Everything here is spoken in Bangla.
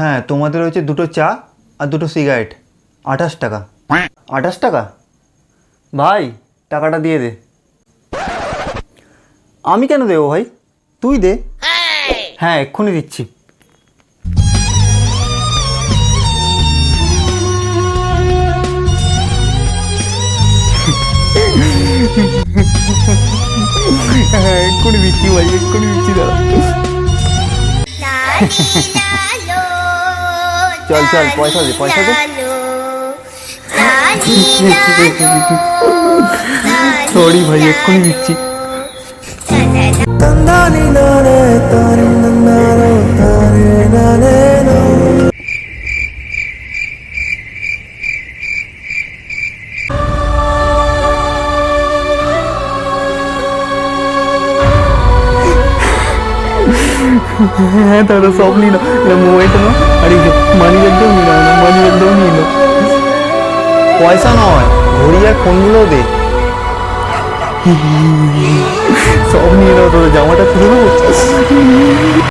হ্যাঁ তোমাদের হচ্ছে দুটো চা আর দুটো সিগারেট আঠাশ টাকা। আঠাশ টাকা? ভাই টাকাটা দিয়ে দে। আমি কেন দেবো ভাই? তুই দে। হ্যাঁ এক্ষুনি দিচ্ছি। হ্যাঁ এক্ষুনি দিচ্ছি ভাই এক্ষুনি দিচ্ছি দাদা চল, চল, পয়সা দে, পয়সা দে। সরি ভাই এক্ষুনি দিচ্ছি হ্যাঁ দাদা সব নিল মোবাইলটা নাও আর এই পয়সা নয় ঘড়ি আর ফোনগুলো দে। সব নিয়ে তোর জামাটা খুলে দেবো